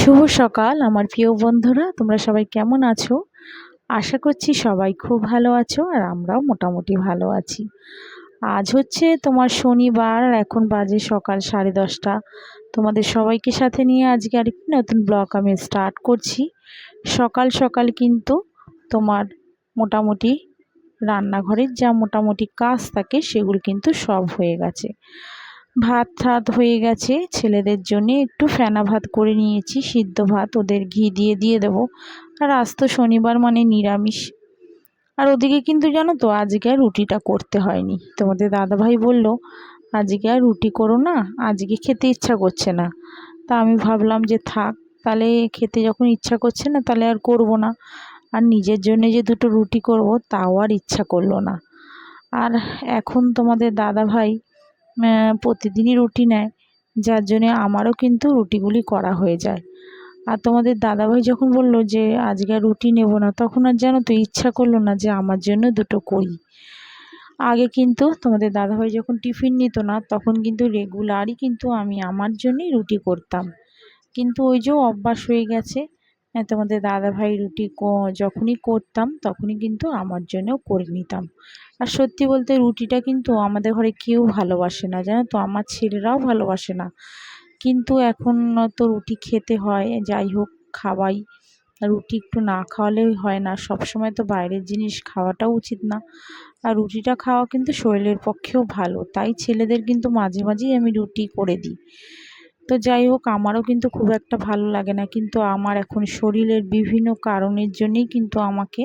শুভ সকাল, আমার প্রিয় বন্ধুরা, তোমরা সবাই কেমন আছো? আশা করছি সবাই খুব ভালো আছো আর আমরাও মোটামুটি ভালো আছি। আজ হচ্ছে তোমার শনিবার, এখন বাজে সকাল সাড়ে দশটা। তোমাদের সবাইকে সাথে নিয়ে আজকে আরেকটি নতুন ব্লগ আমি স্টার্ট করছি। সকাল সকাল কিন্তু তোমার মোটামুটি রান্নাঘরের যা মোটামুটি কাজ থাকে, সেগুলো কিন্তু সব হয়ে গেছে। ভাত ঠাত হয়ে গেছে। ছেলেদের জন্য একটু ফেনা ভাত করে নিয়েছি। সিদ্ধ ভাত ওদের ঘি দিয়ে দিয়ে দেবো। আর আজ তো শনিবার মানে নিরামিষ। আর ওদিকে কিন্তু জানো তো, আজকে আর রুটিটা করতে হয়নি। তোমাদের দাদাভাই বলল, আজকে আর রুটি করো না, আজকে খেতে ইচ্ছা করছে না। তা আমি ভাবলাম যে থাক, তাহলে খেতে যখন ইচ্ছা করছে না, তাহলে আর করব না। আর নিজের জন্য যে দুটো রুটি করব, তাও আর ইচ্ছা করল না। আর এখন তোমাদের দাদাভাই প্রতিদিনই রুটি নেয়। যার জন্যে আমারও কিন্তু রুটিগুলি করা হয়ে যায়। আর তোমাদের দাদাভাই যখন বলল যে, আজকে আর রুটি নেব না, তখন আর জানো তো ইচ্ছা করল না যে, আমার জন্য দুটো করি আগে কিন্তু তোমাদের দাদাভাই যখন টিফিন নিত না, তখন কিন্তু রেগুলারই কিন্তু আমি আমার জন্যই রুটি করতাম। কিন্তু ওই যে অভ্যাস হয়ে গেছে তোমাদের দাদাভাই রুটি যখনই করতাম তখনই কিন্তু আমার জন্যও করে নিতাম। আর সত্যি বলতে রুটিটা কিন্তু আমাদের ঘরে কেউ ভালোবাসে না, জানো তো? আমার ছেলেরাও ভালোবাসে না। কিন্তু এখন তো রুটি খেতে হয়, যাই হোক খাওয়াই। রুটি একটু না খাওয়ালে হয় না সব সময় তো বাইরের জিনিস খাওয়াটাও উচিত না। আর রুটিটা খাওয়া কিন্তু শরীরের পক্ষেও ভালো, তাই ছেলেদের কিন্তু মাঝে মাঝেই আমি রুটি করে দিই। তো যাই হোক, আমারও কিন্তু খুব একটা ভালো লাগে না। কিন্তু আমার এখন শরীরের বিভিন্ন কারণের জন্যেই কিন্তু আমাকে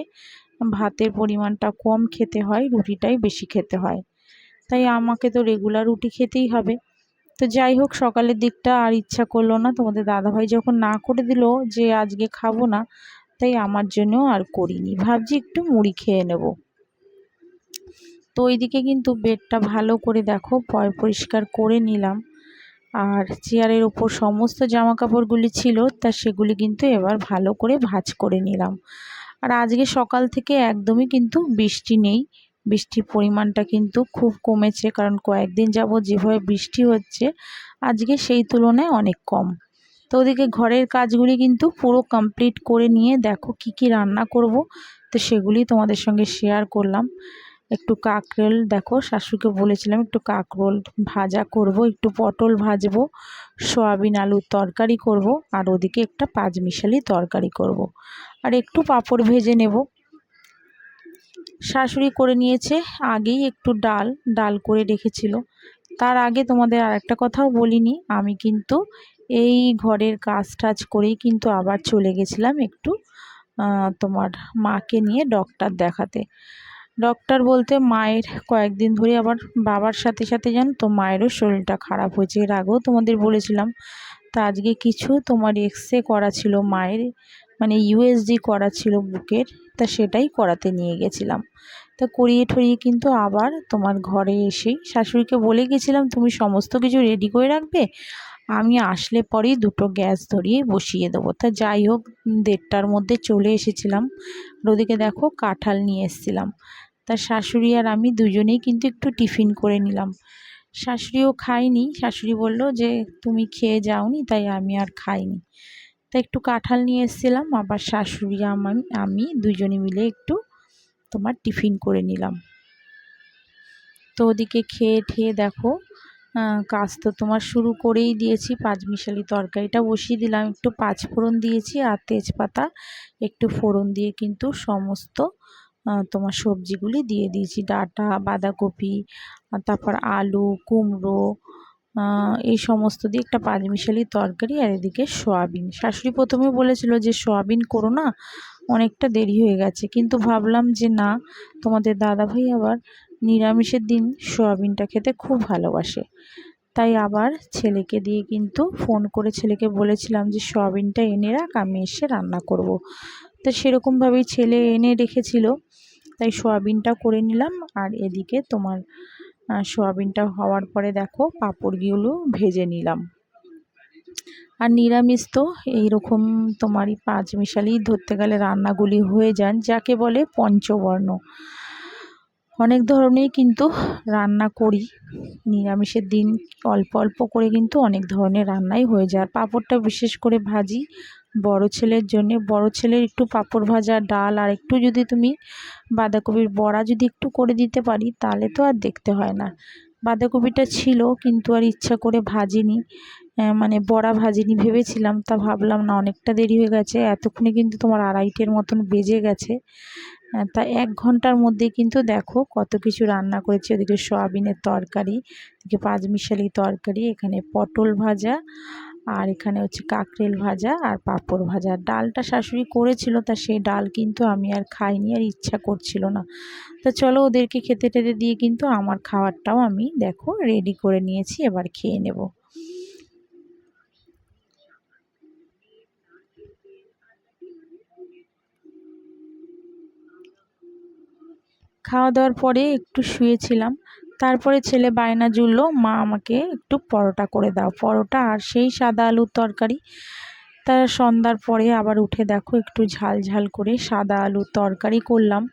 ভাতের পরিমাণটা কম খেতে হয়, রুটিটাই বেশি খেতে হয়। তাই আমাকে তো রেগুলার রুটি খেতেই হবে। তো যাই হোক, সকালের দিকটা আর ইচ্ছা করল না। তোমাদের দাদাভাই যখন না করে দিল যে আজকে খাব না, তাই আমার জন্যও আর করিনি। ভাবছি একটু মুড়ি খেয়ে নেব। তো ওইদিকে কিন্তু বেডটা ভালো করে দেখো, পয় পরিষ্কার করে নিলাম। আর চেয়ারের ওপর সমস্ত জামা কাপড়গুলি ছিল, তা সেগুলি কিন্তু এবার ভালো করে ভাজ করে নিলাম। আর আজকে সকাল থেকে একদমই কিন্তু বৃষ্টি নেই। বৃষ্টির পরিমাণটা কিন্তু খুব কমেছে, কারণ কয়েকদিন যাব যেভাবে বৃষ্টি হচ্ছে, আজকে সেই তুলনায় অনেক কম। তো ওদিকে ঘরের কাজগুলি কিন্তু পুরো কমপ্লিট করে নিয়ে দেখো কি কি রান্না করব, তো সেগুলি তোমাদের সঙ্গে শেয়ার করলাম। একটু কাঁকরোল দেখো, শাশুকে বলেছিলাম একটু কাঁকরোল ভাজা করব, একটু পটল ভাজবো, সয়াবিন আলুর তরকারি করব, আর ওদিকে একটা পাঁচমিশালি তরকারি করব। আর একটু পাঁপড় ভেজে নেব। শাশুড়ি করে নিয়েছে আগেই একটু ডাল ডাল করে রেখেছিল। তার আগে তোমাদের আর একটা কথাও বলিনি, আমি কিন্তু এই ঘরের কাজ টাজ করেই কিন্তু আবার চলে গেছিলাম একটু তোমার মাকে নিয়ে ডক্টর দেখাতে। ডক্টর বলতে মায়ের কয়েকদিন ধরে আবার বাবার সাথে সাথে জানো তো, মায়েরও শরীরটা খারাপ হয়েছে। এর আগেও তোমাদের বলেছিলাম, তা আজকে কিছু তোমার এক্স রে করা ছিল মায়ের মানে ইউএসজি করা ছিল বুকের, তা সেটাই করাতে নিয়ে গেছিলাম। তা করিয়ে ঠরিয়ে কিন্তু আবার তোমার ঘরে এসেই শাশুড়িকে বলে গেছিলাম, তুমি সমস্ত কিছু রেডি করে রাখবে, আমি আসলে পরেই দুটো গ্যাস ধরিয়ে বসিয়ে দেবো। তা যাই হোক, দেড়টার মধ্যে চলে এসেছিলাম। ওদিকে দেখো কাঁঠাল নিয়ে এসেছিলাম। তার শাশুড়ি আর আমি দুজনেই কিন্তু একটু টিফিন করে নিলাম। শাশুড়িও খায়নি। শাশুড়ি বলল যে, তুমি খেয়ে যাওনি, তাই আমি আর খাইনি। তা একটু কাঁঠাল নিয়ে এসেছিলাম, আবার শাশুড়ি আমার আমি দুজনে মিলে একটু তোমার টিফিন করে নিলাম। তো ওদিকে খেয়ে ঠেয়ে দেখো কাজ তো তোমার শুরু করেই দিয়েছি। পাঁচমিশালি তরকারিটা বসিয়ে দিলাম। একটু পাঁচ ফোড়ন দিয়েছি আর তেজপাতা, একটু ফোড়ন দিয়ে কিন্তু সমস্ত তোমার সবজিগুলি দিয়ে দিয়েছি। ডাঁটা, বাঁধাকপি তারপর আলু, কুমড়ো এই সমস্ত দিয়ে একটা পাঁচমিশালি তরকারি আর এদিকে সোয়াবিন। শাশুড়ি প্রথমে বলেছিল যে, সোয়াবিন করো না, অনেকটা দেরি হয়ে গেছে। কিন্তু ভাবলাম যে, না, তোমাদের দাদাভাই আবার নিরামিষের দিন সোয়াবিনটা খেতে খুব ভালোবাসে। তাই আবার ছেলেকে দিয়ে কিন্তু ফোন করে ছেলেকে বলেছিলাম যে, সোয়াবিনটা এনে রাখ, আমি এসে রান্না করব। তো সেরকমভাবেই ছেলে এনে রেখেছিল। তাই সোয়াবিনটা করে নিলাম। আর এদিকে তোমার সোয়াবিনটা হওয়ার পরে দেখো পাঁপড়গুলো ভেজে নিলাম। আর নিরামিষ তো এইরকম তোমারই পাঁচ মিশালি ধরতে গেলে রান্নাগুলি হয়ে যান যাকে বলে পঞ্চবর্ণ। অনেক ধরনের কিন্তু রান্না করি। নিরামিষের দিন অল্প অল্প করে কিন্তু অনেক ধরনের রান্নাই হয়ে যায়। পাঁপড়টা বিশেষ করে ভাজি বড় ছেলের জন্য। বড় ছেলের একটু পাঁপড় ভাজা, ডাল আর একটু যদি তুমি বাঁধাকপির বড়া যদি একটু করে দিতে পারি, তাহলে তো আর দেখতে হয় না। বাঁধাকপিটা ছিল কিন্তু আর ইচ্ছা করে ভাজিনি। মানে বড়া ভাজিনি ভেবেছিলাম, তা ভাবলাম না অনেকটা দেরি হয়ে গেছে, এতক্ষণে কিন্তু তোমার আড়াইটের মতন বেজে গেছে। তা এক ঘণ্টার মধ্যে কিন্তু দেখো কত কিছু রান্না করেছি, ওদিকে সয়াবিনের তরকারি এদিকে পাঁচমিশালি তরকারি, এখানে পটল ভাজা, আর এখানে হচ্ছে কাকরেল ভাজা আর পাঁপড় ভাজা। ডালটা শাশুড়ি করেছিল, তা সেই ডাল কিন্তু আমি আর খাইনি আর ইচ্ছা করছিল না। তো চলো ওদেরকে খেতে টেতে দিয়ে কিন্তু আমার খাবারটাও আমি দেখো রেডি করে নিয়েছি, এবার খেয়ে নেব। খাওয়া দাওয়ার পরে একটু শুয়েছিলাম। তারপরে ছেলে বায়না জুড়লো, মা, আমাকে একটু পরোটা করে দাও। পরোটা আর সেই সাদা আলুর তরকারি। তার সন্ধ্যার পরে আবার উঠে দেখো একটু ঝাল ঝাল করে সাদা আলুর তরকারি করলাম।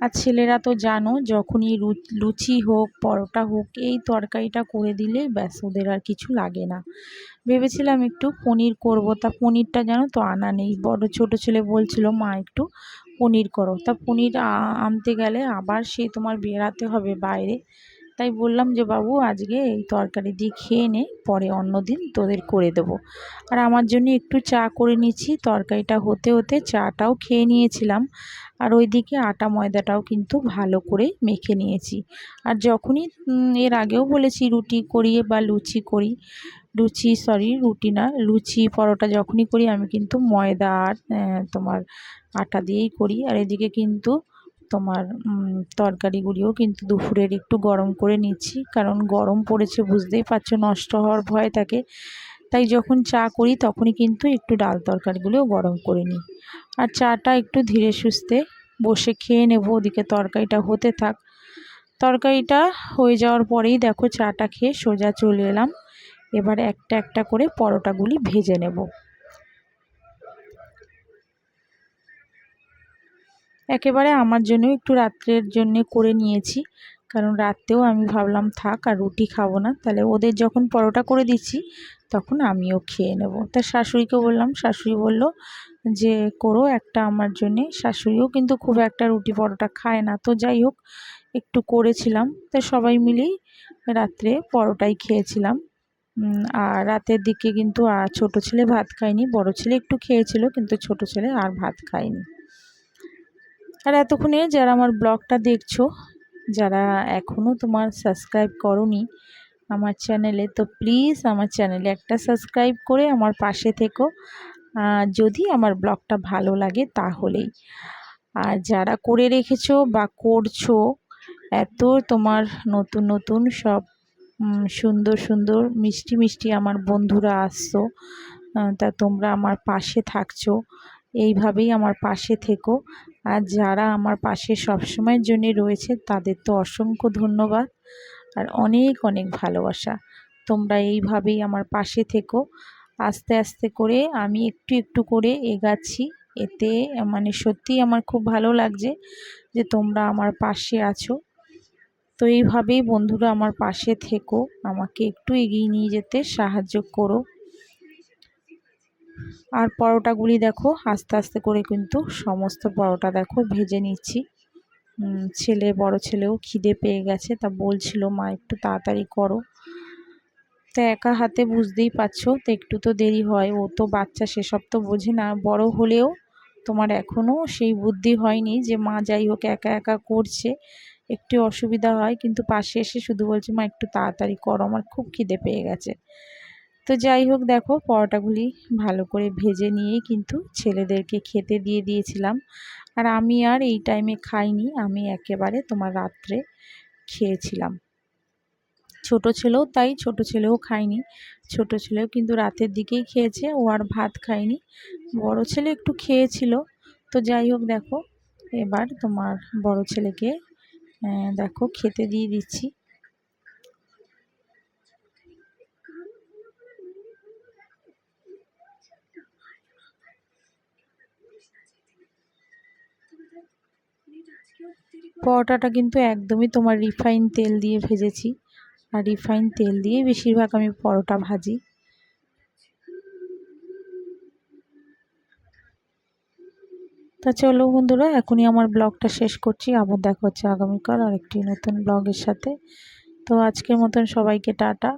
আর ছেলেরা তো জানো, যখনই লুচি হোক, পরোটা হোক, এই তরকারিটা করে দিলেই ব্যাস ওদের আর কিছু লাগে না। ভেবেছিলাম একটু পনির করব। তা পনিরটা জানো তো আনা নেই। বড় ছোট ছেলে বলছিল, মা, একটু পনির করো। তা পনির আনতে গেলে আবার সে তোমার বেরাতে হবে বাইরে। তাই বললাম যে, বাবু, আজকে এই তরকারি দিয়ে খেয়ে নে, পরে অন্য দিন তোদের করে দেবো। আর আমার জন্য একটু চা করে নিয়েছি তরকারিটা হতে হতে চাটাও খেয়ে নিয়েছিলাম। আর ওইদিকে আটা ময়দাটাও কিন্তু ভালো করে মেখে নিয়েছি। আর যখনই এর আগেও বলেছি রুটি করিয়ে বা লুচি করি, লুচি সরি রুটি না, লুচি, পরোটা যখনই করি, আমি কিন্তু ময়দা আর তোমার আটা দিয়েই করি। আর এদিকে কিন্তু তোমার তরকারিগুলিও কিন্তু দুপুরের একটু গরম করে নিচ্ছি। কারণ গরম পড়েছে বুঝতেই পারছ, নষ্ট হওয়ার ভয় থাকে। তাই যখন চা করি তখনই কিন্তু একটু ডাল তরকারিগুলোও গরম করে নিই। আর চাটা একটু ধীরে সুস্থে বসে খেয়ে নেব, ওদিকে তরকারিটা হতে থাক। তরকারিটা হয়ে যাওয়ার পরেই দেখো চাটা খেয়ে সোজা চলে এলাম। এবার একটা একটা করে পরোটাগুলি ভেজে নেব। একেবারে আমার জন্য একটু রাত্রের জন্যে করে নিয়েছি। কারণ রাত্রেও আমি ভাবলাম, থাক, আর রুটি খাব না। তাহলে ওদের যখন পরোটা করে দিচ্ছি, তখন আমিও খেয়ে নেব। তা শাশুড়িকে বললাম, শাশুড়ি বলল যে, করো একটা আমার জন্যে। শাশুড়িও কিন্তু খুব একটা রুটি পরোটা খায় না। তো যাই হোক, একটু করেছিলাম। তো সবাই মিলেই রাত্রে পরোটাই খেয়েছিলাম। আর রাতের দিকে কিন্তু ছোট ছেলে ভাত খায়নি, বড় ছেলে একটু খেয়েছিল, কিন্তু ছোট ছেলে আর ভাত খায়নি। আর এতক্ষণে যারা আমার ব্লগটা দেখছ, যারা এখনও তোমার সাবস্ক্রাইব করনি আমার চ্যানেলে তো প্লিজ আমার চ্যানেলে একটা সাবস্ক্রাইব করে আমার পাশে থেকো। যদি আমার ব্লগটা ভালো লাগে তাহলেই। আর যারা করে রেখেছো বা করছ, এত তোমার নতুন নতুন সব সুন্দর সুন্দর মিষ্টি মিষ্টি আমার বন্ধুরা আসছো তা তোমরা আমার পাশে থাকছো। এইভাবেই আমার পাশে থেকো। আর যারা আমার পাশে সবসময়ের জন্য রয়েছে, তাদের তো অসংখ্য ধন্যবাদ। আর অনেক অনেক ভালোবাসা। তোমরা এইভাবেই আমার পাশে থেকো। আস্তে আস্তে করে আমি একটু একটু করে এগাচ্ছি। এতে মানে সত্যিই আমার খুব ভালো লাগছে যে তোমরা আমার পাশে আছো। তো এইভাবেই বন্ধুরা আমার পাশে থেকো। আমাকে একটু এগিয়ে নিয়ে যেতে সাহায্য করো। আর পরোটাগুলি দেখো, আস্তে আস্তে করে কিন্তু সমস্ত পরোটা দেখো ভেজে নিচ্ছি। ছেলে, বড় ছেলেও খিদে পেয়ে গেছে, তা বলছিল, মা, একটু তাড়াতাড়ি করো। তো একা হাতে বুঝতেই পারছ, তো একটু তো দেরি হয়, ও তো বাচ্চা, সেসব তো বোঝে না। বড় হলেও তোমার এখনও সেই বুদ্ধি হয়নি যে, মা, যাই হোক, একা একা করছে, একটু অসুবিধা হয়। কিন্তু পাশে এসে শুধু বলছে, মা, একটু তাড়াতাড়ি করো, আমার খুব খিদে পেয়ে গেছে। তো যাই হোক দেখো, পরোটাগুলি ভালো করে ভেজে নিয়েই কিন্তু ছেলেদেরকে খেতে দিয়ে দিয়েছিলাম। আর আমি আর এই টাইমে খাইনি, আমি একেবারে তোমার রাত্রে খেয়েছিলাম। ছোট ছেলেও তাই, ছোট ছেলেও খায়নি ছোট ছেলেও কিন্তু রাতের দিকেই খেয়েছে, ও আর ভাত খায়নি। বড় ছেলে একটু খেয়েছিল। তো যাই হোক দেখো, এবার তোমার বড় ছেলেকে দেখো খেতে দিয়ে দিচ্ছি। পরোটাটা কিন্তু একদমই তোমার রিফাইন তেল দিয়ে ভেজেছি। আর রিফাইন তেল দিয়ে বেশিরভাগ আমি পরোটা ভাজি। তা চলো বন্ধুরা, এখনই আমার ব্লগটা শেষ করছি। আবার দেখা হচ্ছে আগামীকাল আরেকটি নতুন ব্লগের সাথে। তো আজকের মতন সবাইকে টাটা।